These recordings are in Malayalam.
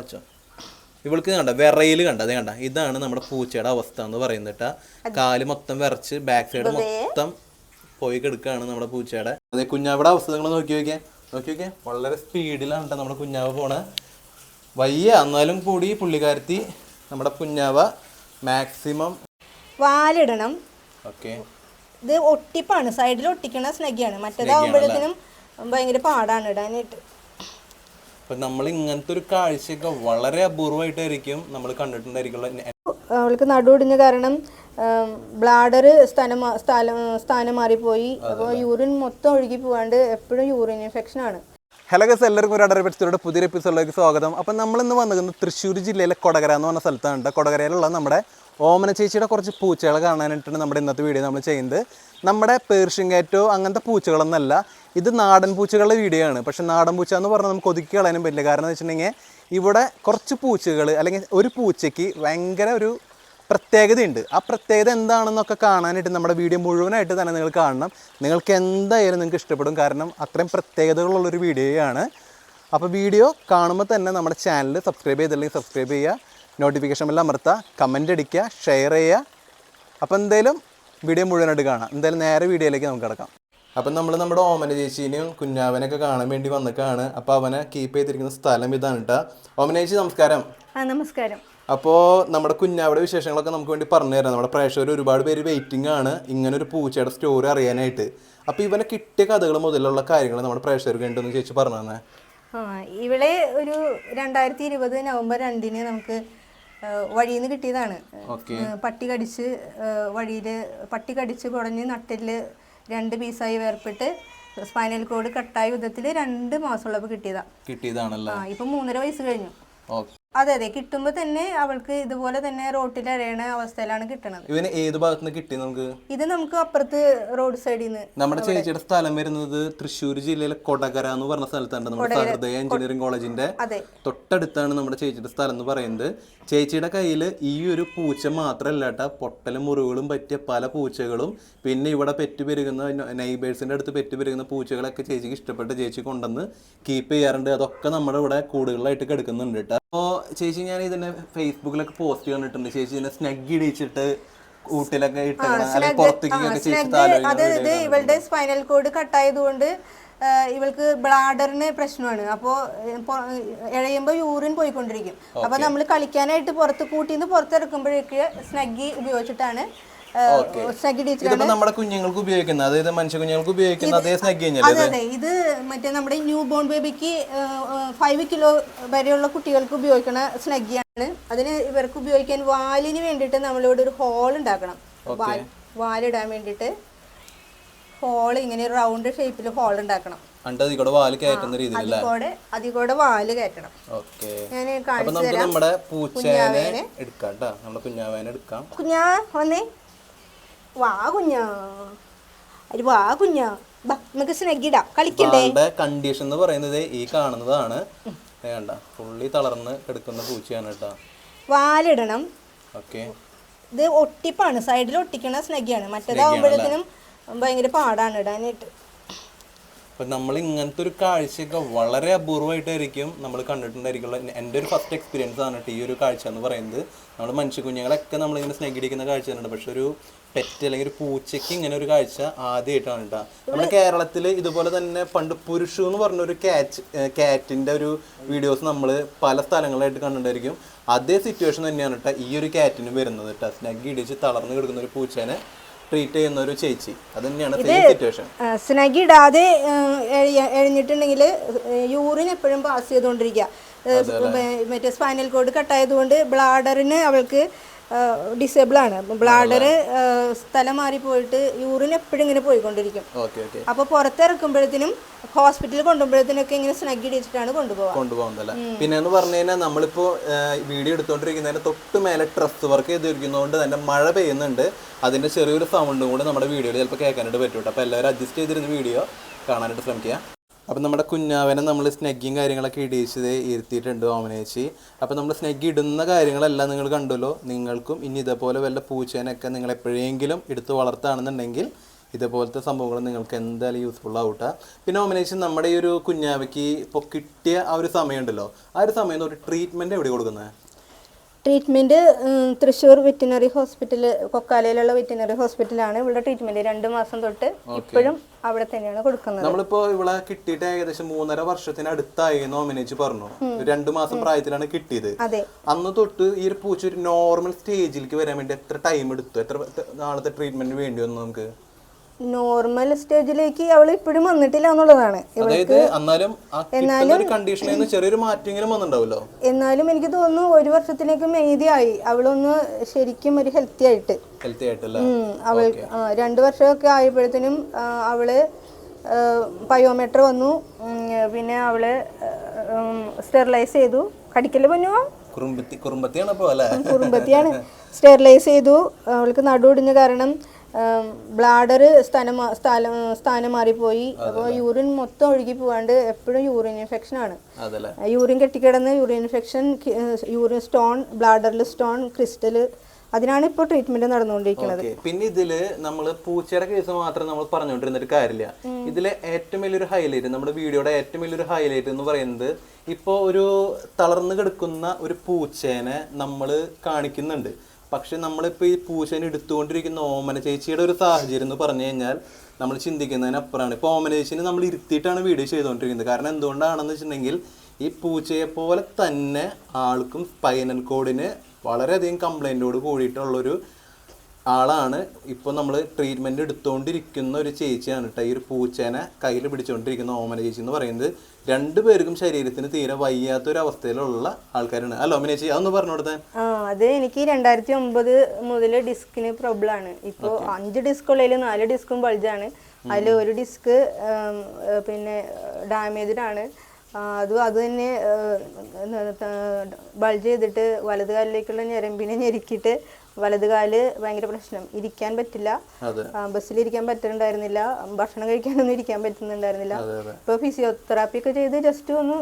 വെച്ചോ ഇവൾക്ക് കണ്ട? വിറയിൽ കണ്ട? അതേ കണ്ട? ഇതാണ് നമ്മുടെ പൂച്ചയുടെ അവസ്ഥ എന്ന് പറയുന്നത് ട്ടാ. കാൽ മൊത്തം വിറച്ച് ബാക്ക് സൈഡ് മൊത്തം പോയി കിടക്കുകയാണ് നമ്മുടെ പൂച്ചയുടെ. അതെ കുഞ്ഞാവിടെ അവസ്ഥ നിങ്ങൾ നോക്കി നോക്കിയാൽ നോക്കി നോക്കിയാൽ വളരെ സ്പീഡിലാണ് കേട്ടോ നമ്മുടെ കുഞ്ഞാവ് പോണ. വയ്യ. എന്നാലും കൂടി പുള്ളിക്കാരത്തി നമ്മുടെ കുഞ്ഞാവ മാക്സിമം വാലിടണം. ഓക്കെ ഇത് ഒട്ടിപ്പാണ്. സൈഡിൽ ഒട്ടിക്കണ സ്നഗിയാണ് മറ്റേതാവുമ്പോഴത്തേനും ഭയങ്കര പാടാണ് ഇടാനായിട്ട്. അപ്പൊ നമ്മൾ ഇങ്ങനത്തെ ഒരു കാഴ്ചയൊക്കെ വളരെ അപൂർവമായിട്ടായിരിക്കും നമ്മൾ കണ്ടിട്ടുണ്ടായിരിക്കുള്ള. അവൾക്ക് നടുവിടിഞ്ഞ കാരണം ബ്ലാഡർ സ്ഥാനം സ്ഥലം സ്ഥാനം മാറിപ്പോയി. അപ്പോൾ യൂറിൻ മൊത്തം ഒഴുകി പോകാണ്ട് എപ്പോഴും യൂറിൻ ഇൻഫെക്ഷൻ ആണ്. ഹലോ ഗസ് എല്ലാവർക്കും ഒരു എപ്പിസോഡ് പുതിയൊരു എപ്പിസോഡിലേക്ക് സ്വാഗതം. അപ്പം നമ്മൾ ഇന്ന് വന്നിരിക്കുന്നത് തൃശ്ശൂർ ജില്ലയിലെ കൊടകര എന്ന് പറഞ്ഞ സ്ഥലത്താണ് കൊടകരയിലുള്ള നമ്മുടെ ഓമന ചേച്ചിയുടെ കുറച്ച് പൂച്ചകളെ കാണാനായിട്ടാണ് നമ്മുടെ ഇന്നത്തെ വീഡിയോ നമ്മൾ ചെയ്യുന്നത്. നമ്മുടെ പേർഷ്യൻ അങ്ങനത്തെ പൂച്ചകളൊന്നല്ല. ഇത് നാടൻ പൂച്ചകളുടെ വീഡിയോ ആണ് പക്ഷെ നാടൻ പൂച്ച എന്ന് പറഞ്ഞാൽ നമുക്ക് ഒതുക്കി കളയാനും പറ്റില്ല. കാരണം എന്ന് വെച്ചിട്ടുണ്ടെങ്കിൽ ഇവിടെ കുറച്ച് പൂച്ചകൾ അല്ലെങ്കിൽ ഒരു പൂച്ചയ്ക്ക് ഭയങ്കര ഒരു പ്രത്യേകതയുണ്ട്. ആ പ്രത്യേകത എന്താണെന്നൊക്കെ കാണാനായിട്ട് നമ്മുടെ വീഡിയോ മുഴുവനായിട്ട് തന്നെ നിങ്ങൾ കാണണം. നിങ്ങൾക്ക് എന്തായാലും നിങ്ങൾക്ക് ഇഷ്ടപ്പെടും. കാരണം അത്രയും പ്രത്യേകതകളുള്ളൊരു വീഡിയോയാണ്. അപ്പോൾ വീഡിയോ കാണുമ്പോൾ തന്നെ നമ്മുടെ ചാനൽ സബ്സ്ക്രൈബ് ചെയ്തില്ലെങ്കിൽ സബ്സ്ക്രൈബ് ചെയ്യുക. നോട്ടിഫിക്കേഷൻ എല്ലാം അമർത്തുക. കമന്റ് അടിക്കുക. ഷെയർ ചെയ്യുക. അപ്പോൾ എന്തായാലും വീഡിയോ മുഴുവനായിട്ട് കാണാം. എന്തായാലും നേരെ വീഡിയോയിലേക്ക് നമുക്ക് കിടക്കാം. അപ്പം നമ്മൾ നമ്മുടെ ഓമന ചേച്ചീനെയും കുഞ്ഞാവനൊക്കെ കാണാൻ വേണ്ടി വന്നിട്ടാണ് അപ്പോൾ അവനെ കീപ്പ് ചെയ്തിരിക്കുന്ന സ്ഥലം ഇതാണ് കേട്ടോ ഓമന ചേച്ചി നമസ്കാരം. നമസ്കാരം. അപ്പോൾ നമ്മുടെ കുഞ്ഞാവിടെ വിശേഷങ്ങളൊക്കെ നമുക്ക് വേണ്ടി പറഞ്ഞു തരാം. നമ്മുടെ പ്രേക്ഷകർ ഒരുപാട് പേര് വെയിറ്റിംഗ് ആണ് ഇങ്ങനെ ഒരു പൂച്ചയുടെ സ്റ്റോറി അറിയാനായിട്ട്. അപ്പോൾ ഇവനെ കിട്ടിയ കഥകൾ മുതലുള്ള കാര്യങ്ങൾ നമ്മുടെ പ്രേക്ഷകർക്ക് വേണ്ടി ചേച്ചി പറഞ്ഞു തന്നെ. ആ ഇവളെ ഒരു രണ്ടായിരത്തി ഇരുപത് നവംബർ രണ്ടിന് നമുക്ക് വഴിയിൽ നിന്ന് കിട്ടിയതാണ്. പട്ടി കടിച്ച് വഴിയിൽ പട്ടി കടിച്ച് കുടഞ്ഞ് നട്ടിൽ രണ്ട് പീസായി വേർപ്പെട്ട് സ്പൈനൽ കോഡ് കട്ടായ വിധത്തിൽ രണ്ട് മാസമുള്ളപ്പോൾ കിട്ടിയതാ. കിട്ടിയതാണല്ലോ? ഇപ്പം മൂന്നര വയസ്സ് കഴിഞ്ഞു. അതെ അതെ. കിട്ടുമ്പോ തന്നെ അവൾക്ക് ഇതുപോലെ തന്നെ റോട്ടിൽ അറിയണ അവസ്ഥയിലാണ് കിട്ടണത്. ഇവന് ഏത് ഭാഗത്ത് നിന്ന് കിട്ടി നമുക്ക്? ഇത് നമുക്ക് അപ്പുറത്ത് റോഡ് സൈഡിൽ നിന്ന് നമ്മുടെ ചേച്ചിയുടെ സ്ഥലം വരുന്നത് തൃശ്ശൂർ ജില്ലയിലെ കൊടകര എന്ന് പറഞ്ഞ സ്ഥലത്താണ്. നമ്മുടെ സഹൃദയ എഞ്ചിനീയറിംഗ് കോളേജിന്റെ തൊട്ടടുത്താണ് നമ്മുടെ ചേച്ചിയുടെ സ്ഥലം എന്ന് പറയുന്നത്. ചേച്ചിയുടെ കയ്യിൽ ഈ ഒരു പൂച്ച മാത്രമല്ല കേട്ടാ. പൊട്ടലും മുറിവുകളും പറ്റിയ പല പൂച്ചകളും. പിന്നെ ഇവിടെ പെറ്റു പെരുകുന്ന നൈബേഴ്സിന്റെ അടുത്ത് പെറ്റു പെരുകുന്ന പൂച്ചകളൊക്കെ ചേച്ചിക്ക് ഇഷ്ടപ്പെട്ട ചേച്ചി കൊണ്ടുവന്ന് കീപ്പ് ചെയ്യാറുണ്ട്. അതൊക്കെ നമ്മുടെ ഇവിടെ കൂടുകളിലായിട്ട് കിടക്കുന്നുണ്ട് കേട്ടോ. അപ്പോൾ ചേച്ചി ഞാൻ ഇതിനെ ഫേസ്ബുക്കിലൊക്കെ പോസ്റ്റ് കണ്ടിട്ടുണ്ട്. ചേച്ചി ഇതിനെ സ്നഗ് ഇടിച്ചിട്ട് കൂട്ടിലൊക്കെ ഇട്ട് അത് ഇത് ഇവളുടെ സ്പൈനൽ കോഡ് കട്ടായതുകൊണ്ട് ഇവൾക്ക് ബ്ലാഡറിന് പ്രശ്നമാണ്. അപ്പോ ഇഴയുമ്പോൾ യൂറിൻ പോയിക്കൊണ്ടിരിക്കും. അപ്പോൾ നമ്മൾ കളിക്കാനായിട്ട് പുറത്ത് കൂട്ടിന്ന് പുറത്തിറക്കുമ്പോഴേക്ക് സ്നഗ്ഗി ഉപയോഗിച്ചിട്ടാണ് ഇതിപ്പോ നമ്മുടെ കുഞ്ഞുങ്ങൾക്ക് ഉപയോഗിക്കുന്ന അതായത് മനുഷ്യ കുഞ്ഞുങ്ങൾക്ക് ഉപയോഗിക്കുന്ന അതേ സ്നഗ് അതെ ഇത് മറ്റേ നമ്മുടെ ന്യൂ ബോൺ ബേബിക്ക് ഫൈവ് കിലോ വരെയുള്ള കുട്ടികൾക്ക് ഉപയോഗിക്കുന്ന സ്നഗ്ഗിയാണ്. അതിന് ഇവർക്ക് ഉപയോഗിക്കാൻ വാലിന് വേണ്ടിയിട്ട് നമ്മളിവിടെ ഒരു ഹോൾ ഉണ്ടാക്കണം. വാലിടാൻ വേണ്ടിയിട്ട് ഹോൾ ഇങ്ങനെ റൗണ്ട് ഷേപ്പിൽ ഹോൾ ഉണ്ടാക്കണം. വാൽ കയറ്റുന്ന അതികൂടെ വാൽ കയറ്റണം. ഞാൻ കാണിച്ചു തരാം. നമ്മുടെ പൂച്ചേനെ എടുക്കാം നമ്മുടെ കുഞ്ഞാവേനെ എടുക്കാം. കുഞ്ഞാ വന്നേ. വാ കുഞ്ഞാ അരി വാ കുഞ്ഞാ നമുക്ക് സ്നഗ്ഗിടാം കളിക്കണ്ടേ? കണ്ടീഷൻ എന്ന് പറയുന്നത് ഈ കാണുന്നതാണ്. വേണ്ട ഫുള്ളി തളർന്ന് കിടക്കുന്ന പൂച്ചയാണ് കേട്ടോ. വാലിടണം. ഓക്കെ. ഇത് ഒട്ടിപ്പാണ്. സൈഡിൽ ഒട്ടിക്കണ സ്നഗിയാണ്. മറ്റേതാവുമ്പോഴത്തേനും ഭയങ്കര പാടാണ് ഇടാനായിട്ട്. അപ്പൊ നമ്മൾ ഇങ്ങനത്തെ ഒരു കാഴ്ചയൊക്കെ വളരെ അപൂർവമായിട്ടായിരിക്കും നമ്മൾ കണ്ടിട്ടുണ്ടായിരിക്കുള്ള. എന്റെ ഒരു ഫസ്റ്റ് എക്സ്പീരിയൻസ് ആണ് കേട്ടോ ഈ ഒരു കാഴ്ച എന്ന് പറയുന്നത്. നമ്മൾ മനുഷ്യ കുഞ്ഞുങ്ങളൊക്കെ നമ്മളിങ്ങനെ സ്നേഹിടിക്കുന്ന കാഴ്ച തന്നെയുണ്ട് പക്ഷെ ഒരു പെറ്റ് അല്ലെങ്കിൽ ഒരു പൂച്ചയ്ക്ക് ഇങ്ങനെ ഒരു കാഴ്ച ആദ്യമായിട്ടാണ് ഉണ്ടാകുക നമ്മുടെ കേരളത്തിൽ ഇതുപോലെ തന്നെ പണ്ട് പുരുഷു എന്ന് പറഞ്ഞ ഒരു ക്യാറ്റിന്റെ ഒരു വീഡിയോസ് നമ്മൾ പല സ്ഥലങ്ങളായിട്ട് കണ്ടിട്ടുണ്ടായിരിക്കും. അതേ സിറ്റുവേഷൻ തന്നെയാണ് കേട്ടോ ഈ ഒരു ക്യാറ്റിന് വരുന്നത് കേട്ടോ. സ്നഗ് ഇടിച്ച് തളർന്ന് കിടക്കുന്ന ഒരു പൂച്ചേനെ ട്രീറ്റ് ചെയ്യുന്ന ഒരു ചേച്ചി. അത് തന്നെയാണ് സിറ്റുവേഷൻ സ്നഗ് ഇടാതെ എഴുന്നിട്ടുണ്ടെങ്കിൽ യൂറിൻ എപ്പോഴും പാസ് ചെയ്തുകൊണ്ടിരിക്കുക. മറ്റേ സ്പൈനൽ കോഡ് കട്ടായതുകൊണ്ട് ബ്ലാഡറിന് അവൾക്ക് ഡിസേബിൾ ആണ്. ബ്ലാഡർ സ്ഥലം മാറി പോയിട്ട് യൂറിൻ എപ്പോഴും ഇങ്ങനെ പോയിക്കൊണ്ടിരിക്കും. അപ്പോൾ പുറത്തിറക്കുമ്പോഴത്തേനും ഹോസ്പിറ്റലിൽ കൊണ്ടുപോകുമ്പോഴത്തേനൊക്കെ ഇങ്ങനെ സ്നഗ് ഇടിച്ചിട്ടാണ് കൊണ്ടുപോകുക കൊണ്ടുപോകുന്നതല്ല? പിന്നെ എന്ന് പറഞ്ഞു കഴിഞ്ഞാൽ നമ്മളിപ്പോ വീഡിയോ എടുത്തോണ്ടിരിക്കുന്നതിന് തൊട്ട് മേലെ ട്രസ് വർക്ക് ചെയ്തിരിക്കുന്നതുകൊണ്ട് തന്നെ മഴ പെയ്യുന്നുണ്ട്. അതിന്റെ ചെറിയൊരു സൗണ്ടും കൂടെ നമ്മുടെ വീഡിയോയിൽ ചിലപ്പോൾ കേൾക്കാനായിട്ട് പറ്റും അപ്പോൾ എല്ലാവരും അഡ്ജസ്റ്റ് ചെയ്തിരുന്ന വീഡിയോ കാണാനായിട്ട് ശ്രമിക്കുക. അപ്പം നമ്മുടെ കുഞ്ഞാവനെ നമ്മൾ സ്നഗ്ഗിയും കാര്യങ്ങളൊക്കെ ഇടിച്ചത് ഇരുത്തിയിട്ടുണ്ട് ഓമനേച്ചി അപ്പം നമ്മൾ സ്നഗ്ഗി ഇടുന്ന കാര്യങ്ങളെല്ലാം നിങ്ങൾ കണ്ടല്ലോ. നിങ്ങൾക്കും ഇനി ഇതേപോലെ വല്ല പൂച്ചേനൊക്കെ നിങ്ങൾ എപ്പോഴെങ്കിലും എടുത്ത് വളർത്തുകയാണെന്നുണ്ടെങ്കിൽ ഇതേപോലത്തെ സംഭവങ്ങൾ നിങ്ങൾക്ക് എന്തായാലും യൂസ്ഫുൾ ആവട്ടെ. പിന്നെ ഓമിനേഷൻ നമ്മുടെ ഈ ഒരു കുഞ്ഞാവയ്ക്ക് ഇപ്പോൾ കിട്ടിയ ആ ഒരു സമയമുണ്ടല്ലോ. ആ ഒരു സമയം ഒരു ട്രീറ്റ്മെന്റ് എവിടെ കൊടുക്കുന്നത്? ട്രീറ്റ്മെന്റ് തൃശ്ശൂർ വെറ്റിനറി ഹോസ്പിറ്റൽ കൊക്കാലയിലുള്ള വെറ്റിനറി ഹോസ്പിറ്റലാണ് ഇവിടെ ട്രീറ്റ്മെന്റ് രണ്ട് മാസം തൊട്ട് ഇപ്പോഴും അവിടെ തന്നെയാണ് കൊടുക്കുന്നത്. നമ്മളിപ്പോ ഇവിടെ കിട്ടിയിട്ട് ഏകദേശം മൂന്നര വർഷത്തിന് അടുത്തായി പറഞ്ഞു. രണ്ട് മാസം പ്രായത്തിലാണ് കിട്ടിയത്. അതെ. അന്ന് തൊട്ട് ഈ ഒരു പൂച്ച ഒരു നോർമൽ സ്റ്റേജിലേക്ക് വരാൻ വേണ്ടി എത്ര ടൈം എടുത്തു? എത്ര നാളത്തെ ട്രീറ്റ്മെന്റ് വേണ്ടി വന്നു നമുക്ക്? നോർമൽ സ്റ്റേജിലേക്ക് അവൾ ഇപ്പോഴും വന്നിട്ടില്ല എന്നുള്ളതാണ്. അതായത് എന്നാലും കണ്ടീഷനിൽ നിന്ന് ചെറിയൊരു മാറ്റമെങ്കിലും വന്നിട്ടുണ്ടാവല്ലോ എന്നാലും എനിക്ക് തോന്നുന്നു ഒരു വർഷത്തിലേക്ക് ആയി. അവളൊന്ന് ശരിക്കും ഒരു ഹെൽത്തി ആയിട്ട്. ഹെൽത്തി ആയിട്ടല്ല? അവൾ രണ്ടു വർഷമൊക്കെ ആയപ്പോഴത്തേനും അവൾ ബയോമെട്രി വന്നു. പിന്നെ അവൾ സ്റ്റെറിലൈസ് ചെയ്തു. കടിക്കൽ പൊന്നുവോ കുറുമ്പത്തി കുറുമ്പത്തിയാണ്. സ്റ്റെറിലൈസ് ചെയ്തു. അവൾക്ക് നടുവൊടിഞ്ഞ കാരണം ബ്ലാഡർ സ്ഥലം സ്ഥലം സ്ഥാനം മാറിപ്പോയി. അപ്പോൾ യൂറിൻ മൊത്തം ഒഴുകി പോവാണ്ട് എപ്പോഴും യൂറിൻ ഇൻഫെക്ഷൻ ആണ്. യൂറിൻ കെട്ടിക്കിടന്ന് യൂറിൻ ഇൻഫെക്ഷൻ യൂറിൻ സ്റ്റോൺ ബ്ലാഡറിൽ സ്റ്റോൺ ക്രിസ്റ്റൽ അതിനാണ് ഇപ്പോൾ ട്രീറ്റ്മെന്റ് നടന്നുകൊണ്ടിരിക്കുന്നത്. പിന്നെ ഇതിൽ നമ്മൾ പൂച്ചയുടെ കേസ് മാത്രം നമ്മൾ പറഞ്ഞുകൊണ്ടിരുന്നിട്ട് കാര്യമില്ല. ഇതിലെ ഏറ്റവും വലിയൊരു ഹൈലൈറ്റ് നമ്മുടെ വീഡിയോയുടെ ഏറ്റവും വലിയൊരു ഹൈലൈറ്റ് എന്ന് പറയുന്നത് ഇപ്പോൾ ഒരു തളർന്നു കിടക്കുന്ന ഒരു പൂച്ചേനെ നമ്മൾ കാണിക്കുന്നുണ്ട്. പക്ഷെ നമ്മളിപ്പോൾ ഈ പൂശനെ എടുത്തുകൊണ്ടിരിക്കുന്ന ഓമന ചേച്ചിയുടെ ഒരു സാഹചര്യം എന്ന് പറഞ്ഞു കഴിഞ്ഞാൽ നമ്മൾ ചിന്തിക്കുന്നതിനപ്പുറമാണ് ഇപ്പോൾ ഓമന ചേച്ചിനെ നമ്മൾ ഇരുത്തിയിട്ടാണ് വീഡിയോ ചെയ്തുകൊണ്ടിരിക്കുന്നത്. കാരണം എന്തുകൊണ്ടാണെന്ന് വെച്ചിട്ടുണ്ടെങ്കിൽ ഈ പൂച്ചയെ പോലെ തന്നെ ആൾക്കും സ്പൈനൽ കോഡിന് വളരെയധികം കംപ്ലൈന്റോട് കൂടിയിട്ടുള്ളൊരു ആളാണ് ഇപ്പോൾ നമ്മൾ ട്രീറ്റ്മെന്റ് എടുത്തുകൊണ്ടിരിക്കുന്ന ഒരു ചേച്ചിയാണ് കേട്ടോ ഈ ഒരു പൂച്ചേനെ കയ്യിൽ പിടിച്ചുകൊണ്ടിരിക്കുന്ന ഓമന ചേച്ചി എന്ന് പറയുന്നത്. രണ്ടുപേർക്കും ശരീരത്തിന് തീരെ വയ്യാത്ത ഒരു അവസ്ഥയിലുള്ള ആൾക്കാരാണ് അല്ല അമിനേച്ചി അതൊന്ന് പറഞ്ഞു കൊടുത്താൽ അത് എനിക്ക് രണ്ടായിരത്തി ഒമ്പത് മുതൽ ഡിസ്കിന് പ്രോബ്ലം ആണ് ഇപ്പോൾ അഞ്ച് ഡിസ്ക് ഉള്ളതിൽ നാല് ഡിസ്കും ബൾജാണ് അതിൽ ഒരു ഡിസ്ക് പിന്നെ ഡാമേജാണ് അതും അത് തന്നെ ബൾജ് ചെയ്തിട്ട് വലതുകാലിലേക്കുള്ള ഞരമ്പിനെ ഞെരുക്കിയിട്ട് വലത് കാൽ ഭയങ്കര പ്രശ്നം. ഇരിക്കാൻ പറ്റില്ല. ബസ്സിൽ ഇരിക്കാൻ പറ്റുന്നുണ്ടായിരുന്നില്ല ഭക്ഷണം കഴിക്കാനൊന്നും ഇരിക്കാൻ പറ്റുന്നുണ്ടായിരുന്നില്ല. അതെ ഫിസിയോതെറാപ്പി ഒക്കെ ചെയ്ത് ജസ്റ്റ് ഒന്ന്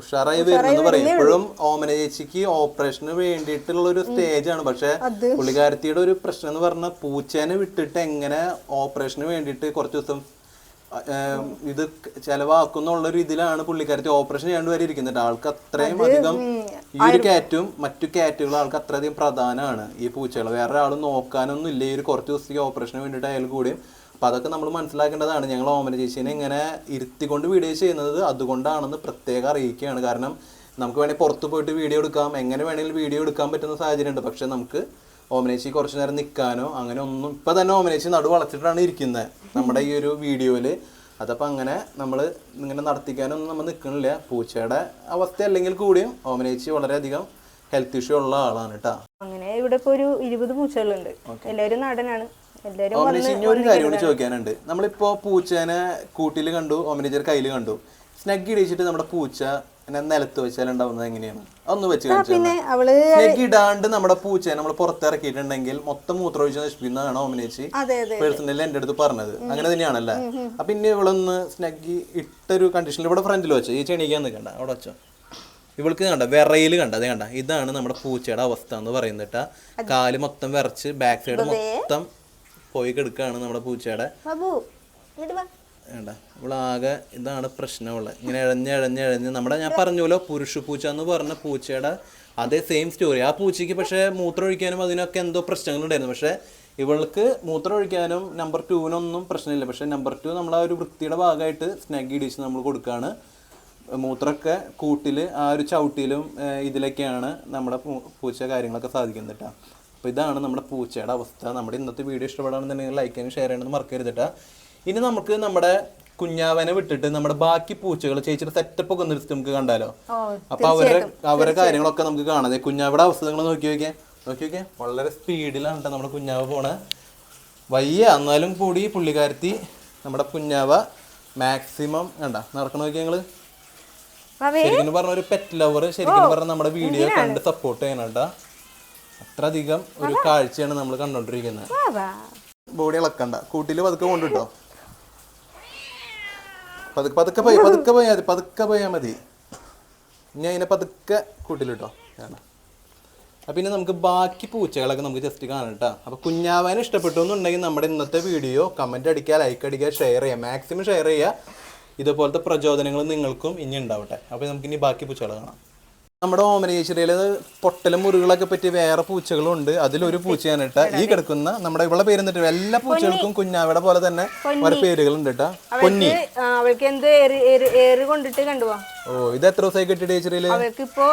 ഉഷാറായി വരുന്നെന്ന് പറയും. ഇപ്പോഴും ഓമന ചേച്ചിക്ക് ഓപ്പറേഷന് വേണ്ടിയിട്ടുള്ള ഒരു സ്റ്റേജ് ആണ്. പക്ഷെ പുള്ളിക്കാരത്തിയുടെ ഒരു പ്രശ്നം എന്ന് പറഞ്ഞാൽ പൂച്ചേനെ വിട്ടിട്ട് എങ്ങനെ ഓപ്പറേഷന് വേണ്ടിയിട്ട് കുറച്ച് ദിവസം ഇത് ചെലവാക്കുന്നുള്ള ഒരു ഇതിലാണ് പുള്ളിക്കാരത്തി ഓപ്പറേഷൻ ചെയ്യാണ്ട് വരെ ഇരിക്കുന്നത് ആൾക്ക് അത്രയും അധികം ഈ ഒരു കാറ്റും മറ്റു കാറ്റുകളും ആൾക്ക് അത്രയധികം പ്രധാനമാണ് ഈ പൂച്ചകൾ വേറെ ആൾ നോക്കാനൊന്നും ഇല്ല ഈ ഒരു കുറച്ച് ദിവസത്തേക്ക് ഓപ്പറേഷന് വേണ്ടിയിട്ട് അയാൾ കൂടിയും. അപ്പൊ അതൊക്കെ നമ്മൾ മനസ്സിലാക്കേണ്ടതാണ്. ഞങ്ങൾ ഓമന ചേച്ചീനെ ഇങ്ങനെ ഇരുത്തിക്കൊണ്ട് വീഡിയോ ചെയ്യുന്നത് അതുകൊണ്ടാണെന്ന് പ്രത്യേകം അറിയിക്കുകയാണ്. കാരണം നമുക്ക് വേണമെങ്കിൽ പുറത്ത് പോയിട്ട് വീഡിയോ എടുക്കാം. എങ്ങനെ വേണമെങ്കിലും വീഡിയോ എടുക്കാൻ പറ്റുന്ന സാഹചര്യമുണ്ട്. പക്ഷെ നമുക്ക് ഓമനേച്ചി കുറച്ചു നേരം നിൽക്കാനോ അങ്ങനെ ഒന്നും ഇപ്പം തന്നെ ഓമനേശി നടു വളച്ചിട്ടാണ് ഇരിക്കുന്നത് നമ്മുടെ ഈ ഒരു വീഡിയോയിൽ അതപ്പോൾ അങ്ങനെ നമ്മൾ ഇങ്ങനെ നടത്തിക്കാനൊന്നും നമ്മൾ നിൽക്കണില്ല പൂച്ചയുടെ അവസ്ഥ അല്ലെങ്കിൽ കൂടിയും ഓമനേച്ചി വളരെയധികം ഹെൽത്ത് ഇഷ്യൂ ഉള്ള ആളാണ് കേട്ടോ അങ്ങനെ ഇവിടെ ഇപ്പോൾ ഒരു ഇരുപത് പൂച്ചകളുണ്ട്. എല്ലാവരും നാടനാണ്. ഓമനേച്ചി ഒരു കാര്യം കൂടി ചോദിക്കാനുണ്ട്. നമ്മളിപ്പോ പൂച്ചേനെ കൂട്ടിൽ കണ്ടു ഓമനേച്ചിയുടെ കയ്യിൽ കണ്ടു. സ്നഗ് ഇടിച്ചിട്ട് നമ്മുടെ പൂച്ച നിലത്ത് വെച്ചാൽ ഉണ്ടാവുന്നത് എങ്ങനെയാണ്? ഒന്ന് വെച്ച് കാണിച്ചു ഇടാണ്ട് നമ്മുടെ പൂച്ചയെ നമ്മൾ പുറത്തിറക്കിയിട്ടുണ്ടെങ്കിൽ മൊത്തം മൂത്രമൊഴിച്ച് നശിപ്പിക്കുന്നതാണ് ഓമിനേച്ചി പേഴ്സണലി എന്റെ അടുത്ത് പറഞ്ഞത്. അങ്ങനെ തന്നെയാണല്ലേ? അപ്പൊ ഇനി ഇവളൊന്ന് സ്നഗ്ഗി ഇട്ടൊരു കണ്ടീഷനിൽ ഇവിടെ ഫ്രണ്ടിൽ വെച്ചോ. ഈ ചെണിക്കാൻ നിൽക്കണ്ട. അവിടെ വെച്ചോ. ഇവൾക്ക് കണ്ട വിറയിൽ കണ്ട അതേ കണ്ട. ഇതാണ് നമ്മുടെ പൂച്ചയുടെ അവസ്ഥ എന്ന് പറയുന്നിട്ട ട്ടാ. കാൽ മൊത്തം വിറച്ച് ബാക്ക് സൈഡ് മൊത്തം പോയി കിടക്കുകയാണ് നമ്മുടെ പൂച്ചയുടെ വേണ്ട ഇവളാകെ ഇതാണ് പ്രശ്നമുള്ളത് ഇങ്ങനെ ഇഴഞ്ഞ് ഇഴഞ്ഞ് ഇഴഞ്ഞ് നമ്മുടെ ഞാൻ പറഞ്ഞല്ലോ പുരുഷ പൂച്ച എന്ന് പറഞ്ഞ പൂച്ചയുടെ അതേ സെയിം സ്റ്റോറി ആ പൂച്ചയ്ക്ക് പക്ഷേ മൂത്രം ഒഴിക്കാനും അതിനൊക്കെ എന്തോ പ്രശ്നങ്ങളുണ്ടായിരുന്നു. പക്ഷേ ഇവൾക്ക് മൂത്രം ഒഴിക്കാനും നമ്പർ ടൂവിനൊന്നും പ്രശ്നമില്ല. പക്ഷേ നമ്പർ ടു നമ്മൾ ആ ഒരു വൃത്തിയുടെ ഭാഗമായിട്ട് സ്നാഗി ഡിഷ് നമ്മൾ കൊടുക്കുകയാണ് മൂത്രമൊക്കെ കൂട്ടിൽ ആ ഒരു ചവിട്ടിയിലും ഇതിലൊക്കെയാണ് നമ്മുടെ പൂച്ച കാര്യങ്ങളൊക്കെ സാധിക്കുന്നത് കേട്ടോ. അപ്പോൾ ഇതാണ് നമ്മുടെ പൂച്ചയുടെ അവസ്ഥ. നമ്മുടെ ഇന്നത്തെ വീഡിയോ ഇഷ്ടപ്പെടുകയാണെന്നുണ്ടെങ്കിൽ ലൈക്ക് ചെയ്യാനും ഷെയർ ചെയ്യണമെന്ന് മറക്കരുത് കേട്ടോ. ഇനി നമുക്ക് നമ്മുടെ കുഞ്ഞാവനെ വിട്ടിട്ട് നമ്മുടെ ബാക്കി പൂച്ചകൾ ചേച്ചിയുടെ സെറ്റപ്പ് ഒക്കെ നിർത്തി നമുക്ക് കണ്ടാലോ? അപ്പൊ അവരുടെ അവരുടെ കാര്യങ്ങളൊക്കെ നമുക്ക് കാണാതെ കുഞ്ഞാവിടെ അവസ്ഥ നിങ്ങൾ നോക്കി നോക്കിയാൽ നോക്കി നോക്കിയാൽ വളരെ സ്പീഡിലാണ് കേട്ടോ നമ്മുടെ കുഞ്ഞാവ പോണേ. വയ്യ. എന്നാലും കൂടി പുള്ളിക്കാരത്തി നമ്മുടെ കുഞ്ഞാവ മാക്സിമം കണ്ട. നടക്കണ നോക്കിയാ ഞങ്ങൾ ശരിക്കും പറഞ്ഞ ഒരു പെറ്റ് ലവർ ശരിക്കും പറഞ്ഞ നമ്മുടെ വീഡിയോ കണ്ട് സപ്പോർട്ട് ചെയ്യണം കേട്ടോ അത്രയധികം ഒരു കാഴ്ചയാണ് നമ്മൾ കണ്ടോണ്ടിരിക്കുന്നത് ബോഡി ഇളക്കണ്ട. കൂട്ടിൽ പതുക്കെ കൊണ്ടുട്ടോ പതുക്കെ പതുക്കെ പോയി പതുക്കെ പോയാൽ മതി പതുക്കെ പോയാൽ മതി. ഇനി അതിനെ പതുക്കെ കൂട്ടിലിട്ടോ. പിന്നെ നമുക്ക് ബാക്കി പൂച്ചകളൊക്കെ നമുക്ക് ജസ്റ്റ് കാണാം കേട്ടോ. അപ്പോൾ കുഞ്ഞാവാൻ ഇഷ്ടപ്പെട്ടു എന്നുണ്ടെങ്കിൽ നമ്മുടെ ഇന്നത്തെ വീഡിയോ കമന്റ് അടിക്കുക ലൈക്ക് അടിക്കുക ഷെയർ ചെയ്യുക. മാക്സിമം ഷെയർ ചെയ്യുക. ഇതുപോലത്തെ പ്രചോദനങ്ങൾ നിങ്ങൾക്കും ഇനി ഉണ്ടാവട്ടെ. അപ്പോൾ നമുക്ക് ഇനി ബാക്കി പൂച്ചകൾ കാണാം. നമ്മുടെ ഓമനേശ്വരയിൽ പൊട്ടലും മുറികളൊക്കെ പറ്റി വേറെ പൂച്ചകളും ഉണ്ട് അതിലൊരു പൂച്ചയാണ് കേട്ടാ. ഈ കിടക്കുന്ന നമ്മുടെ ഇവിടെ പേര് എന്നിട്ട് എല്ലാ പൂച്ചകൾക്കും കുഞ്ഞാവിടെ പോലെ തന്നെ ഓരോ പേരുകളുണ്ട് കേട്ടോ. പൊന്നി. അവൾക്ക് എന്ത് ഏറ് കൊണ്ടിട്ട് കണ്ടുവാ ഓ ഇത് എത്ര ദിവസമായി ചേച്ചിയിൽ അവൾക്ക് ഇപ്പോ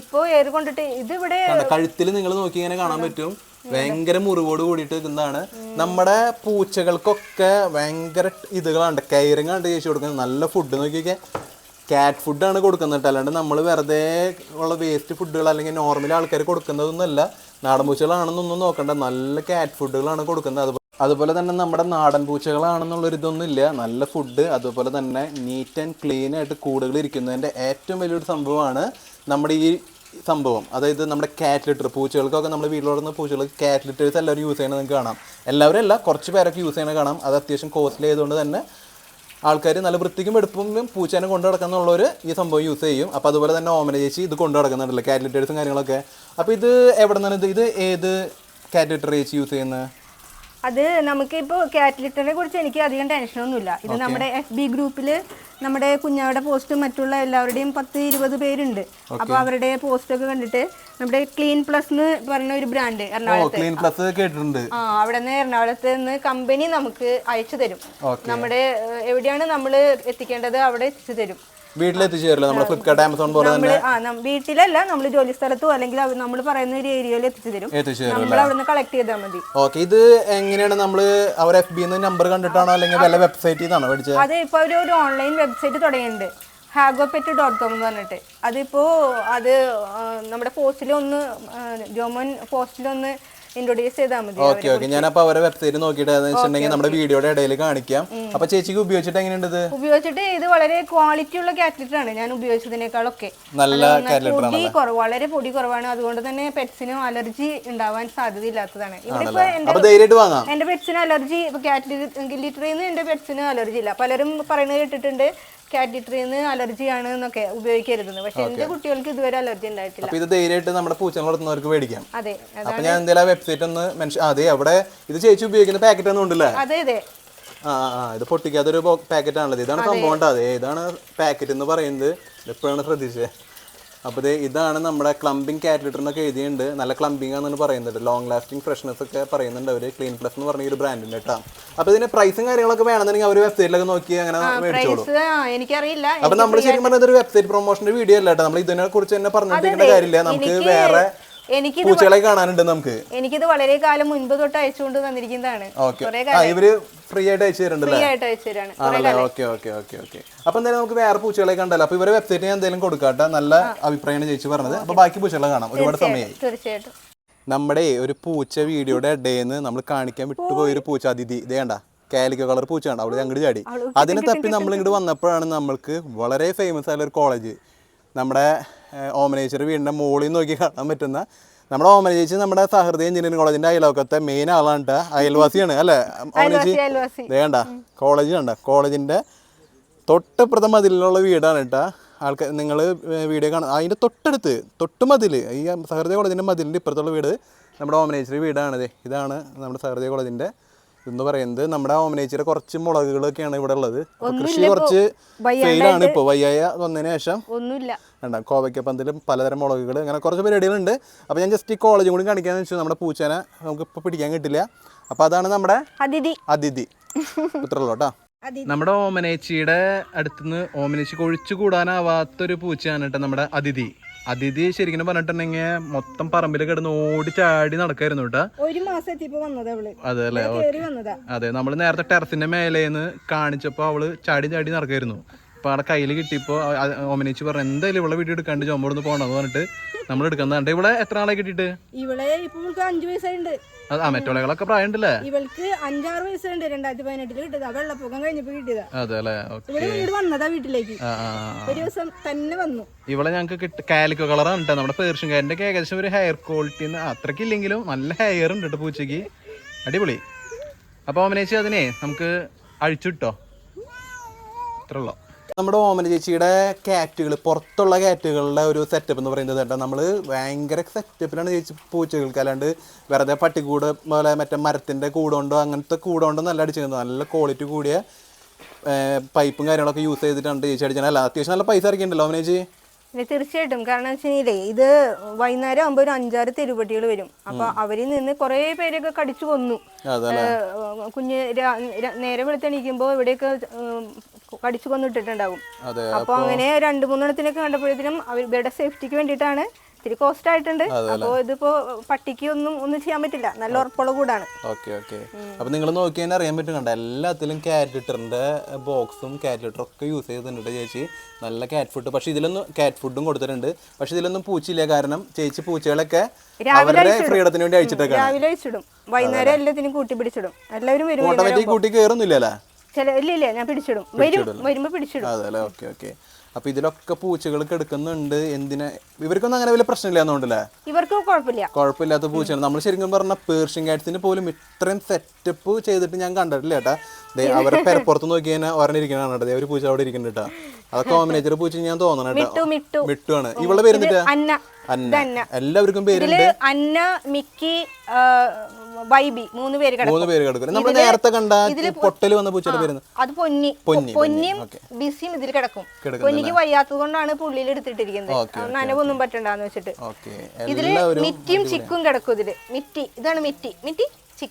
ഇപ്പോ ഏറ് കൊണ്ടിട്ട് ഇത് ഇവിടെ കഴുത്തിൽ നിങ്ങൾ നോക്കി ഇങ്ങനെ കാണാൻ പറ്റും. ഭയങ്കര മുറിവോട് കൂടിയിട്ട് നിൽക്കുന്നതാണ്. നമ്മുടെ പൂച്ചകൾക്കൊക്കെ ഭയങ്കര ഇതുകളാണ് കയറിങ്ങാണ്ട് ആണ് ചേച്ചി കൊടുക്കുന്നത്? നല്ല ഫുഡ് നോക്കിയൊക്കെ കാറ്റ് ഫുഡാണ് കൊടുക്കുന്നത് അല്ലാണ്ട് നമ്മൾ വെറുതെ ഉള്ള വേസ്റ്റ് ഫുഡുകൾ അല്ലെങ്കിൽ നോർമൽ ആൾക്കാർ കൊടുക്കുന്നതൊന്നുമല്ല. നാടൻ പൂച്ചകളാണെന്നൊന്നും നോക്കണ്ട. നല്ല കാറ്റ് ഫുഡുകളാണ് കൊടുക്കുന്നത്. അതുപോലെ അതുപോലെ തന്നെ നമ്മുടെ നാടൻ പൂച്ചകളാണെന്നുള്ളൊരു ഇതൊന്നും ഇല്ല നല്ല ഫുഡ് അതുപോലെ തന്നെ നീറ്റ് ആൻഡ് ക്ലീൻ ആയിട്ട് കൂടുകൾ ഇരിക്കുന്നതിന്റെ ഏറ്റവും വലിയൊരു സംഭവമാണ് നമ്മുടെ ഈ സംഭവം. അതായത് നമ്മുടെ കാറ്റ് ലിറ്റർ പൂച്ചകൾക്കൊക്കെ നമ്മൾ വീട്ടിൽ വളർന്ന പൂച്ചകൾക്ക് കാറ്റ് ലിറ്റേഴ്സ് എല്ലാവരും യൂസ് നിങ്ങൾക്ക് കാണാം. എല്ലാവരും അല്ല കുറച്ച് പേരൊക്കെ യൂസ് ചെയ്യണത് കാണാം. അത് അത്യാവശ്യം കോസ്റ്റ്ലി ആയതുകൊണ്ട് തന്നെ ആൾക്കാർ നല്ല വൃത്തിക്കും എടുപ്പും പൂച്ചേനെ കൊണ്ടു നടക്കുന്നുള്ളവർ ഈ സംഭവം യൂസ് ചെയ്യും. അപ്പോൾ അതുപോലെ തന്നെ ഓമന ചേച്ചി ഇത് കൊണ്ടു നടക്കുന്നുണ്ടല്ലോ കാറ്റ് കാര്യങ്ങളൊക്കെ. അപ്പോൾ ഇത് എവിടെ നിന്നാണ് ഇത് ഏത് കാറ്റ് ചേച്ചി യൂസ് ചെയ്യുന്നത്? അത് നമുക്ക് ഇപ്പോ കാറ്റലിറ്ററിനെ കുറിച്ച് എനിക്ക് അധികം ടെൻഷനൊന്നുമില്ല ഇത് നമ്മുടെ എഫ് ബി ഗ്രൂപ്പിൽ നമ്മുടെ കുഞ്ഞാവിടെ പോസ്റ്റും മറ്റുള്ള എല്ലാവരുടെയും പത്ത് ഇരുപത് പേരുണ്ട്. അപ്പോൾ അവരുടെ പോസ്റ്റൊക്കെ കണ്ടിട്ട് നമ്മുടെ ക്ലീൻ പ്ലസ് എന്ന് പറഞ്ഞ ഒരു ബ്രാൻഡ് ഓ എറണാകുളത്ത്. ക്ലീൻ പ്ലസ് കേട്ടിട്ടുണ്ട്. ആ അവിടെ നിന്ന് എറണാകുളത്ത് നിന്ന് കമ്പനി നമുക്ക് അയച്ചു തരും. നമ്മുടെ എവിടെയാണ് നമ്മൾ എത്തിക്കേണ്ടത്? അവിടെ എത്തിച്ചു തരും. വീട്ടിലെത്തിച്ചു തരില്ല നമ്മൾ ഫ്ലിപ്കാർട്ട് ആമസോൺ പോലെ തന്നെ? വീട്ടിലല്ല നമ്മൾ ജോലി സ്ഥലത്തോ അല്ലെങ്കിൽ നമ്മൾ പറയുന്ന ഒരു ഏരിയയിൽ എത്തിച്ചു തരും. എത്തിച്ചു തരും നമ്മൾ അവിടെ നിന്ന് കളക്ട് ചെയ്താൽ മതി. ഓക്കെ ഇത് എങ്ങനെയാണ് നമ്മൾ അവർ എഫ് ബി നമ്പർ കണ്ടിട്ടാണോ അല്ലെങ്കിൽ വല്ല വെബ്സൈറ്റിൽ നിന്നാണോ മേടിച്ചത് അത് ഇപ്പൊ ഒരു ഒരു ഓൺലൈൻ വെബ്സൈറ്റ് തുടങ്ങിയിട്ടുണ്ട്. ഹാഗോപെറ്റ് ഡോട്ട് കോം എന്ന് പറഞ്ഞിട്ട്. അതിപ്പോ അത് നമ്മുടെ പോസ്റ്റിലൊന്ന് ജോമോൻ പോസ്റ്റിൽ ഒന്ന് ഇൻട്രൊഡ്യൂസ് ചെയ്താൽ മതി ഓക്കെ ഓക്കെ. ഞാൻ അപ്പൊ അവരെ വെബ്സൈറ്റ് നോക്കിയിട്ട് വെച്ചിട്ടുണ്ടെങ്കിൽ നമ്മുടെ വീഡിയോയുടെ ഇടയിൽ കാണിക്കാം. അപ്പൊ ചേച്ചിക്ക് ഉപയോഗിച്ചിട്ട് എങ്ങനെയുണ്ട് ഇത്? ഉപയോഗിച്ചിട്ട് ഇത് വളരെ ക്വാളിറ്റി ഉള്ള കാറ്റ്ലിറ്റർ ആണ്. ഞാൻ ഉപയോഗിച്ചതിനേക്കാളൊക്കെ. നല്ല പൊടി കുറവ് വളരെ പൊടി കുറവാണ്. അതുകൊണ്ട് തന്നെ പെറ്റ്സിനും അലർജി ഉണ്ടാവാൻ സാധ്യതയില്ലാത്തതാണ്. ഇവിടെ ഇപ്പൊ എന്റെ പെറ്റ്സിന് അലർജി ഇപ്പൊ കാറ്റ് ലിറ്ററിൽ നിന്ന് എന്റെ പെറ്റ്സിന് അലർജി ഇല്ല. പലരും പറയുന്നത് കേട്ടിട്ടുണ്ട് കാറ്റ് ലിറ്ററിൽ നിന്ന് അലർജി ആണ് എന്നൊക്കെ ഉപയോഗിക്കരുതെന്ന്. പക്ഷെ എന്റെ കുട്ടികൾക്ക് ഇതുവരെ അലർജി ഉണ്ടായിട്ടില്ല. അപ്പൊ ഇത് ധൈര്യമായിട്ട് നമ്മുടെ പൂച്ചകൾ വളർത്തുന്നവർക്ക് മേടിക്കാം. അതെ അപ്പൊ ഞാൻ എന്തെങ്കിലും ആ വെബ്സൈറ്റ് ഒന്ന് മെൻഷൻ അതെ അവിടെ ഇത് ചേച്ചി ഉപയോഗിക്കുന്ന പാക്കറ്റ് ഒന്നും ഉണ്ടല്ലേ? അതെ അതെ. ആ ആ, ആ ഇത് പൊട്ടിക്കാത്തൊരു പാക്കറ്റ് ആണല്ലോ. ഇതാണ് സംഭവം അതെ ഇതാണ് പാക്കറ്റ് എന്ന് പറയുന്നത്. എപ്പോഴാണ് ശ്രദ്ധിച്ചത് അപ്പോൾ ഇത് ഇതാണ് നമ്മുടെ ക്ലംബിംഗ് കാറ്റലിറ്ററിനൊക്കെ എന്നൊക്കെ എഴുതിയിട്ടുണ്ട്. നല്ല ക്ലംബിംഗ് ആണെന്ന് പറയുന്നുണ്ട് ലോങ് ലാസ്റ്റിംഗ് ഫ്രഷ്നെസ് ഒക്കെ പറയുന്നുണ്ട് അവർ ക്ലീൻ പ്ലസ് എന്ന് പറഞ്ഞ ഒരു ബ്രാൻഡിന്റെ കേട്ടോ. അപ്പോൾ ഇതിന് പ്രൈസും കാര്യങ്ങളൊക്കെ വേണമെന്നുണ്ടെങ്കിൽ അവർ വെബ്സൈറ്റിലൊക്കെ നോക്കി അങ്ങനെ മേടിച്ചോളൂ. എനിക്കറിയില്ല. അപ്പോൾ നമ്മൾ ശരിക്കും പറഞ്ഞാൽ ഒരു വെബ്സൈറ്റ് പ്രൊമോഷന്റെ വീഡിയോ അല്ല കേട്ടോ. നമ്മൾ ഇതിനെ കുറിച്ച് തന്നെ പറഞ്ഞിരിക്കേണ്ട കാര്യമില്ല. നമുക്ക് വേറെ എനിക്കിത് പൂച്ചകളെ കാണാനുണ്ട് നമുക്ക്. എനിക്കിത് വളരെ കാലം മുൻപ് തൊട്ട് അയച്ചുകൊണ്ട് തന്നിരിക്കുന്നതാണ് ഇവർ ഫ്രീ ആയിട്ട് അയച്ചു തരുന്നുണ്ടല്ലേ? Okay okay okay okay. അപ്പൊ എന്തായാലും നമുക്ക് വേറെ പൂച്ചകളെ കണ്ടല്ലോ അപ്പൊ ഇവരെ വെബ്സൈറ്റ് ഞാൻ എന്തെങ്കിലും കൊടുക്കാട്ടെ നല്ല അഭിപ്രായമാണ് ചേച്ചി പറഞ്ഞത്. അപ്പൊ ബാക്കി പൂച്ചകളെ കാണാം. ഒരുപാട് സമയമായി തീർച്ചയായിട്ടും. നമ്മുടെ ഒരു പൂച്ച വീഡിയോയുടെ ഇടയിൽ നമ്മൾ കാണിക്കാൻ വിട്ടുപോയ ഒരു പൂച്ച അതിഥി. ഇതേ കണ്ട? കാലിക്കോ കളർ പൂച്ചയാണ് അവിടെ അങ്ങോട്ട് ചാടി. അതിനെ തപ്പി നമ്മൾ ഇങ്ങോട്ട് വന്നപ്പോഴാണ് നമ്മൾക്ക് വളരെ ഫേമസ് ആയ ഒരു കോളേജ് നമ്മുടെ ഓമനേശ്വർ വീടിന്റെ മുകളിൽ നോക്കി കാണാൻ പറ്റുന്ന നമ്മുടെ ഓമനേശ്വരി നമ്മുടെ സഹൃദയ എഞ്ചിനീയറിംഗ് കോളേജിന്റെ അയലോക്കത്തെ മെയിൻ ആളാണ്. അയൽവാസിയാണ് അല്ലേ? ഓമനേശ്വരി? വേണ്ട. കോളേജ് കണ്ട കോളേജിന്റെ തൊട്ടപ്പുറത്തെ മതിലുള്ള വീടാണ് കേട്ടാ. ആൾക്കാർ നിങ്ങൾ വീഡിയോ കാണാം അതിന്റെ തൊട്ടടുത്ത് തൊട്ട് മതിൽ ഈ സഹൃദയ കോളേജിന്റെ മതിലിന്റെ ഇപ്പുറത്തുള്ള വീട് നമ്മുടെ ഓമനേശ്വരി വീടാണ്. ദേ ഇതാണ് നമ്മുടെ സഹൃദയ കോളേജിന്റെ എന്ന് പറയുന്നത് നമ്മുടെ ഓമനേച്ചിയുടെ കുറച്ച് മുളകുകളൊക്കെയാണ് ഇവിടെ ഉള്ളത്. കൃഷി കുറച്ച് ഫെയിലാണ് ഇപ്പോൾ വയ്യായ വന്നതിന് ശേഷം ഒന്നുമില്ല. വേണ്ട കോവയ്ക്കപ്പന്തലും പലതരം മുളകുകൾ അങ്ങനെ കുറച്ച് പരിപാടികളുണ്ട്. അപ്പോൾ ഞാൻ ജസ്റ്റ് ഈ കോളേജും കൂടി കാണിക്കാന്ന് വെച്ചു. നമ്മുടെ പൂച്ചേനെ നമുക്ക് ഇപ്പോൾ പിടിക്കാൻ കിട്ടില്ല. അപ്പോൾ അതാണ് നമ്മുടെ അതിഥി. അതിഥി. ഇത്രയുള്ളൂ കേട്ടോ. നമ്മുടെ ഓമനേച്ചിയുടെ അടുത്തുനിന്ന് ഓമനേച്ചി കൊഴിച്ചു കൂടാനാവാത്തൊരു പൂച്ചയാണ് കേട്ടോ നമ്മുടെ അതിഥി. അതിഥി ശരിക്കും പറഞ്ഞിട്ടുണ്ടെങ്കിൽ മൊത്തം പറമ്പിൽ കിടന്ന് ഓടി ചാടി നടക്കായിരുന്നു കേട്ടോ. ഒരു മാസം അതെ അല്ലേ? അതെ നമ്മൾ നേരത്തെ ടെറസിന്റെ മേലേന്ന് കാണിച്ചപ്പോ അവൾ ചാടി ചാടി നടക്കായിരുന്നു. അപ്പൊ അവിടെ കയ്യിൽ കിട്ടിയപ്പോൾ ഓമനേച്ചി പറഞ്ഞു എന്തായാലും ഇവിടെ വീട്ടിൽ എടുക്കാണ്ട് ചുമടുന്ന് പോകണമെന്ന് പറഞ്ഞിട്ട് നമ്മൾ എടുക്കുന്നതാണ്ട് ഇവിടെ എത്ര ആളെ കിട്ടിയിട്ട്? ഇവിടെ ഇപ്പൊ ഇവൾക്ക് അഞ്ചു വയസ്സായിട്ടുണ്ട് ആ മറ്റുള്ളകളൊക്കെ പ്രായമുണ്ടല്ലേ? ഇവൾക്ക് അഞ്ചാറ് വയസ്സുണ്ട് രണ്ടായിരത്തി പതിനെട്ടിൽ കിട്ടിയത് വെള്ളപ്പൊക്കം കഴിഞ്ഞപ്പോ കിട്ടിയതാ. അതെ അല്ലേ? വീട് വന്നതാ വീട്ടിലേക്ക്. ഒരു ദിവസം തന്നെ വന്നു. ഇവിടെ ഞങ്ങൾക്ക് കിട്ടും കാലിക്കോ കളറാണ് കേട്ടോ നമ്മുടെ പേർഷ്യൻ ഒക്കെ ഏകദേശം ഒരു ഹെയർ ക്വാളിറ്റി അത്രയ്ക്ക് ഇല്ലെങ്കിലും നല്ല ഹെയർ ഉണ്ട് കേട്ടോ പൂച്ചയ്ക്ക്. അടിപൊളി. അപ്പോൾ അമനേച്ചി അതിനെ നമുക്ക് അഴിച്ചു കിട്ടോ ഉള്ളൂ? നമ്മുടെ ഓമന ചേച്ചിയുടെ കാറ്റുകൾ പുറത്തുള്ള കാറ്റുകളുടെ ഒരു സെറ്റപ്പ് എന്ന് പറയുന്നത് കേട്ടോ. നമ്മൾ ഭയങ്കര സെറ്റപ്പിലാണ് ചേച്ചി പൂച്ചകൾക്ക്. അല്ലാണ്ട് വെറുതെ പട്ടിക്കൂട് പോലെ മറ്റേ മരത്തിന്റെ കൊണ്ടോ അങ്ങനത്തെ കൂടുണ്ടോ നല്ല അടിച്ചിരുന്നത്. നല്ല ക്വാളിറ്റി കൂടിയ പൈപ്പും കാര്യങ്ങളൊക്കെ യൂസ് ചെയ്തിട്ടാണ് ചേച്ചി അടിച്ചത് അല്ല അത്യാവശ്യം നല്ല പൈസ ഇറക്കിയിട്ടുണ്ടല്ലോ ഓമന ചേച്ചി. പിന്നെ തീർച്ചയായിട്ടും. കാരണം വെച്ചാൽ ഇതേ ഇത് വൈകുന്നേരം ആകുമ്പോൾ ഒരു അഞ്ചാറ് തെരുവട്ടികൾ വരും. അപ്പൊ അവരിൽ നിന്ന് കുറെ പേരൊക്കെ കടിച്ചു കൊന്നു. കുഞ്ഞ് നേരെ വെളുത്തെണീക്കുമ്പോൾ ഇവിടെയൊക്കെ കടിച്ചു കൊന്നിട്ടിട്ടുണ്ടാകും അപ്പൊ അങ്ങനെ രണ്ട് മൂന്നെണ്ണത്തിനൊക്കെ കണ്ടപ്പോഴത്തേനും അവർ ഇവരുടെ സേഫ്റ്റിക്ക് വേണ്ടിയിട്ടാണ് ഇത്തിരി കോസ്റ്റ് ആയിട്ടുണ്ട്. അപ്പോൾ ഇതിപ്പോ പട്ടിക്ക് ഒന്നും ഒന്നും ചെയ്യാൻ പറ്റില്ല. നല്ല ഉറപ്പുള്ള കൂടാണ്. Okay okay. അപ്പൊ നിങ്ങൾ നോക്കി അറിയാൻ പറ്റും കണ്ട? എല്ലാത്തിലും കാറ്റ് ലിറ്ററിന്റെ ബോക്സും കാറ്റ് ലിറ്റർ ഒക്കെ യൂസ് ചെയ്തിട്ടുണ്ട് ചേച്ചി. നല്ല കാറ്റ് ഫുഡ് പക്ഷെ ഇതിലൊന്നും കാറ്റ് ഫുഡും കൊടുത്തിട്ടുണ്ട്. പക്ഷെ ഇതിലൊന്നും പൂച്ചയില്ല. കാരണം ചേച്ചി പൂച്ചകളൊക്കെ അവരുടെ ഫ്രീഡത്തിന് വേണ്ടി അയച്ചിട്ടൊക്കെ രാവിലെ വെച്ചിടും വൈകുന്നേരം എല്ലാത്തിനും കൂട്ടി പിടിച്ചിടും. എല്ലാവരും വരും ഓട്ടോമാറ്റിക് കൂട്ടി കയറുന്നില്ലല്ലേ ചില ഇല്ല ഇല്ല ഞാൻ പിടിച്ചിടും. വരും വരുമ്പോ പിടിച്ചിടും. അതെ ഓക്കെ ഓക്കെ. അപ്പൊ ഇതിലൊക്കെ പൂച്ചകൾ കിടക്കുന്നുണ്ട്. എന്തിനെ? ഇവർക്കൊന്നും അങ്ങനെ വലിയ പ്രശ്നമില്ല എന്നുണ്ടല്ലേ? ഇവർക്ക് കുഴപ്പമില്ല. കുഴപ്പമില്ലാത്ത പൂച്ചയാണ്. നമ്മൾ ശരിക്കും പറഞ്ഞ പേർഷ്യൻ കാറ്റ്സിന് പോലും ഇത്രയും സെറ്റപ്പ് ചെയ്തിട്ട് ഞാൻ കണ്ടിട്ടില്ല ചേട്ടാ ദേ അവരെ പെരപ്പുറത്ത് നോക്കി കഴിഞ്ഞാൽ ഒരെണ്ണം കേട്ടോ. ഒരു പൂച്ച അവിടെ ഇരിക്കുന്നുണ്ട് കേട്ടോ. അതൊക്കെ കോമ്പിനേച്ചർ പൂച്ച ഞാൻ തോന്നണം കേട്ടോ. മിട്ടു മിട്ടുവാണ്. ഇവളെ പേര് അന്ന. എല്ലാവർക്കും പേരുണ്ട്. അന്ന മിക്കി വൈബി മൂന്ന് പേര് മൂന്ന് പേര് കിടക്കും നമ്മൾ നേരത്തെ കണ്ട പൊട്ടൽ വന്ന പൂച്ചയുടെ പേര് അത് പൊന്നി. പൊന്നി, പൊന്നിയും. ബിസിയും ഇതിൽ കിടക്കും. പൊന്നിക്ക് വയ്യാത്തത് കൊണ്ടാണ് പുള്ളിയിൽ എടുത്തിട്ടിരിക്കുന്നത്. നനവൊന്നും പറ്റണ്ടെന്ന് വെച്ചിട്ട്. ഇതിൽ മിറ്റിയും ചിക്കും കിടക്കും ഇതിൽ. മിറ്റി. ഇതാണ് മിറ്റി. മിറ്റി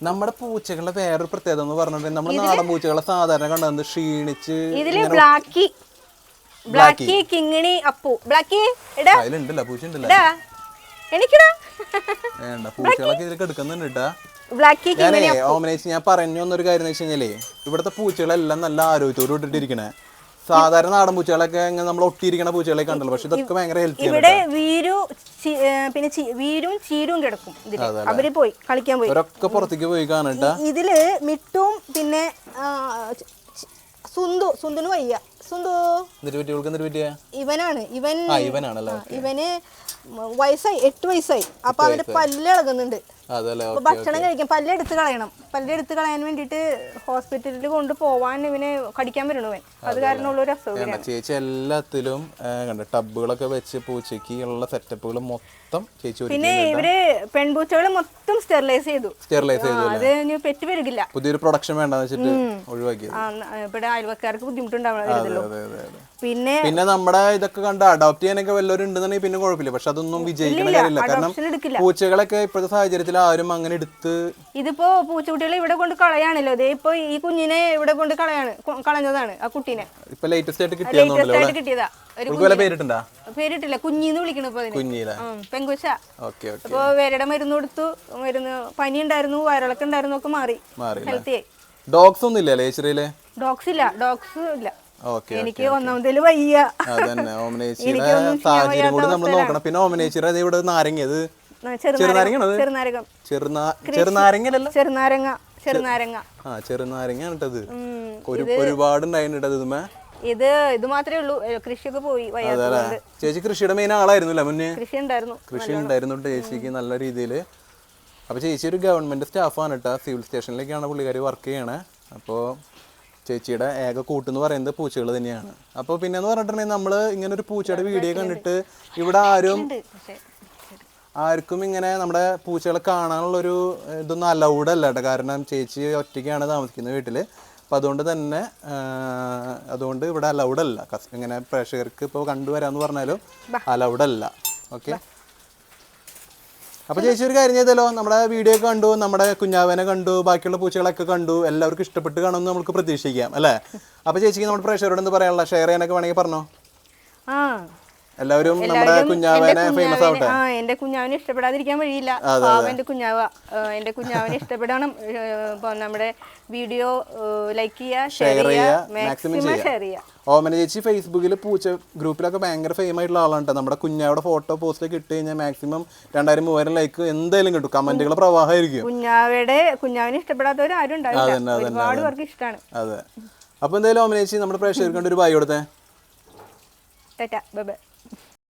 നമ്മുടെ പൂച്ചകളുടെ വേറൊരു പ്രത്യേകത എന്ന് പറഞ്ഞിട്ടുണ്ടെങ്കിൽ നമ്മൾ നാടൻ പൂച്ചകളെ സാധാരണ കണ്ടത് ക്ഷീണിച്ച് ഇതിൽ ബ്ലാക്കി. ബ്ലാക്കി. കിങ്ങിണി അപ്പു. ബ്ലാക്കി എടാ. അതിലുണ്ടല്ലോ പൂച്ച ഉണ്ടല്ലോ എനിക്കടാ. വേണ്ട പൂച്ചകളൊക്കെ ഇതിലേക്ക് എടുക്കുന്നുണ്ട് കേട്ടാ ബ്ലാക്കി ഞാനേ ഓമനേച്ച് ഞാൻ പറഞ്ഞു വന്നൊരു കാര്യം എന്ന് വെച്ച് കഴിഞ്ഞാലേ ഇവിടുത്തെ പൂച്ചകളെല്ലാം നല്ല ആരോഗ്യത്തോട് ഇട്ടിട്ടിരിക്കണേ. സാധാരണ നാടൻ പൂച്ചകളൊക്കെ ഇങ്ങനെ നമ്മൾ ഒട്ടിയിരിക്കണ പൂച്ചകളെ കണ്ടല്ലോ പക്ഷെ ഇതൊക്കെ ഭയങ്കര ഹെൽത്തി ഇവിടെ വീരു പിന്നെ വീരും ചീരും കിടക്കും ഇതിൽ. അവർ പോയി കളിക്കാൻ പോയി. ഇവരൊക്കെ പുറത്തേക്ക് പോയി കാണട്ടാ ഇതിൽ മിട്ടും പിന്നെ സുന്ദു സുന്ദുന് വയ്യ. സുന്ദു ഇവനാണ് ഇവൻ ഇവനാണല്ലോ? ഇവന് വയസ്സായി എട്ട് വയസ്സായി. അപ്പൊ അവന്റെ പല്ല് ഭക്ഷണം കഴിക്കും. പല്ലെടുത്ത് കളയണം. പല്ലെടുത്ത് കളയാൻ വേണ്ടിട്ട് ഹോസ്പിറ്റലിൽ കൊണ്ട് പോവാൻ ഇവന് കടിക്കാൻ വരണവൻ അത് കാരണമുള്ള ഒരു അസുഖം ചേച്ചി എല്ലാത്തിലും കണ്ട ടബുകളൊക്കെ വെച്ച് പൂച്ചയ്ക്ക് ഉള്ള സെറ്റപ്പുകൾ മൊത്തം ചേച്ചി പിന്നെ ഇവർ പെൺപൂച്ചകൾ മൊത്തം സ്റ്റെറിലൈസ് ചെയ്തു. സ്റ്റെറിലൈസ് ചെയ്തു അത് ഇനി പെറ്റ് പെരുകില്ല പുതിയൊരു പ്രൊഡക്ഷൻ വേണ്ടെന്ന് വെച്ചിട്ട് ന- ഇവിടെ അയൽവക്കാർക്ക് അതെ പിന്നെ പിന്നെ നമ്മുടെ ഇതൊക്കെ കണ്ട് അഡോപ്റ്റ് ചെയ്യാനൊക്കെ വല്ലവരും ഉണ്ടെന്നുണ്ടെങ്കിൽ പിന്നെ കുഴപ്പമില്ല. പക്ഷെ അതൊന്നും വിജയിക്കുന്ന കാര്യമില്ല. കാരണം പൂച്ചകളൊക്കെ ഇപ്പോഴത്തെ സാഹചര്യത്തിൽ ആരും അങ്ങനെ എടുത്ത് ഇതിപ്പോ പൂച്ചക്കുട്ടികളെ ഇവിടെ കൊണ്ട് കളയാണല്ലോ. ദേ ഇപ്പൊ ഈ കുഞ്ഞിനെ ഇവിടെ കൊണ്ട് കളയാണ് കളഞ്ഞതാണ് ആ കുട്ടീനെ. ഇപ്പൊ ലേറ്റസ്റ്റ് ആയിട്ട് കിട്ടിയതാ. ഒരു പേരിട്ടുണ്ടാ? പേരിട്ടില്ല. കുഞ്ഞിന്ന് വിളിക്കണ ഇപ്പൊ കുഞ്ഞിലെ. Okay okay. അപ്പൊ വേരയുടെ മരുന്ന് കൊടുത്തു. മരുന്ന് പനി ഉണ്ടായിരുന്നു വയറിളക്കം ഉണ്ടായിരുന്നു ഒക്കെ മാറി. മാറി ഹെൽത്തി ആയി. ഡോഗ്സ് ഒന്നും ഇല്ല. ഡോഗ്സ് ഇല്ല. ഡോഗ്സ് ഇല്ല എനിക്ക് ഒന്നാമതിൽ വയ്യ. അതന്നെ. ഓമനേച്ചിയുടെ സാഹചര്യം കൂടി നമ്മൾ നോക്കണം. പിന്നെ ഓമനേച്ചിയുടെ ഇവിടെ നാരങ്ങ. ചെറുനാരങ്ങ. ചെറുനാരങ്ങ. ചെറുനാരങ്ങ. ചെറുനാരങ്ങ. ആ ഉം. ഒരു ഒരുപാട് ഉണ്ടായിട്ടുണ്ട് ഇതുമേ ഇത് ഇത് മാത്രമേ ഉള്ളൂ. കൃഷിയൊക്കെ പോയി ചേച്ചി കൃഷിയുടെ മെയിൻ ആളായിരുന്നില്ല മുന്നേ? കൃഷി ഉണ്ടായിരുന്നു. കൃഷി ഉണ്ടായിരുന്നു ചേച്ചിക്ക് നല്ല രീതിയിൽ അപ്പോൾ ചേച്ചി ഒരു ഗവൺമെന്റ് സ്റ്റാഫാണ് കേട്ടോ. സിവിൽ സ്റ്റേഷനിലേക്കാണ് പുള്ളിക്കാർ വർക്ക് ചെയ്യണേ. അപ്പോൾ ചേച്ചിയുടെ ഏക കൂട്ടെന്ന് പറയുന്നത് പൂച്ചകൾ തന്നെയാണ്. അപ്പോൾ പിന്നെ എന്ന് പറഞ്ഞിട്ടുണ്ടെങ്കിൽ നമ്മൾ ഇങ്ങനെ ഒരു പൂച്ചയുടെ വീഡിയോ കണ്ടിട്ട് ഇവിടെ ആരും ആർക്കും ഇങ്ങനെ നമ്മുടെ പൂച്ചകളെ കാണാനുള്ളൊരു ഇതൊന്നും അലൗഡ് അല്ല കേട്ടോ. കാരണം ചേച്ചി ഒറ്റയ്ക്കാണ് താമസിക്കുന്നത് വീട്ടിൽ അപ്പം അതുകൊണ്ട് തന്നെ അതുകൊണ്ട് ഇവിടെ അലൗഡ് അല്ല. ഇങ്ങനെ പ്രേക്ഷകർക്ക് ഇപ്പോൾ കണ്ടുവരാന്ന് പറഞ്ഞാലും അലൗഡ് അല്ല. ഓക്കെ അപ്പോൾ ചേച്ചി ഒരു കാര്യം ചെയ്തല്ലോ. നമ്മുടെ വീഡിയോ ഒക്കെ കണ്ടു നമ്മുടെ കുഞ്ഞാവനെ കണ്ടു ബാക്കിയുള്ള പൂച്ചകളൊക്കെ കണ്ടു. എല്ലാവർക്കും ഇഷ്ടപ്പെട്ട് കാണുമെന്ന് നമുക്ക് പ്രതീക്ഷിക്കാം അല്ലേ? അപ്പോൾ ചേച്ചിക്ക് നമ്മുടെ പ്രേക്ഷകരോട് എന്ത് പറയാനുള്ള ഷെയർ ചെയ്യാനൊക്കെ വേണമെങ്കിൽ പറഞ്ഞോ. ആ എല്ലാവരും നമ്മുടെ കുഞ്ഞാവനെ ഫേമസ് ആവട്ടെ? ആ എന്റെ കുഞ്ഞാവിനെ ഇഷ്ടപ്പെടാതിരിക്കാൻ വഴിയില്ല. എന്റെ കുഞ്ഞാവ. എന്റെ കുഞ്ഞാവിനെ ഇഷ്ടപ്പെടണം. നമ്മുടെ വീഡിയോ ലൈക്ക് ചെയ്യുക ഷെയർ ചെയ്യുക മാക്സിമം ഷെയർ ചെയ്യുക. ഓമന ചേച്ചി ഫേസ്ബുക്കിൽ പൂച്ച ഗ്രൂപ്പിലൊക്കെ ഭയങ്കര ഫെയിം ആയിട്ടുള്ള ആളാണ്. നമ്മുടെ കുഞ്ഞാവിടെ ഫോട്ടോ പോസ്റ്റ് ഇട്ട് കഴിഞ്ഞാൽ മാക്സിമം രണ്ടായിരം മൂവായിരം ലൈക്ക് എന്തായാലും കിട്ടും. കമന്റുകൾ പ്രവാഹമായിരിക്കും. കുഞ്ഞാവയുടെ കുഞ്ഞാവിനെ ഇഷ്ടപ്പെടാത്തവരും ആരും ഉണ്ടാവില്ല. ഒരുപാട് പേർക്ക് ഇഷ്ടമാണ് അതെ. അപ്പൊ എന്തായാലും ഓമന ചേച്ചി നമ്മുടെ പ്രേക്ഷകർക്ക് ഒരു ബൈ കൊടുത്തേ. Tata bye bye.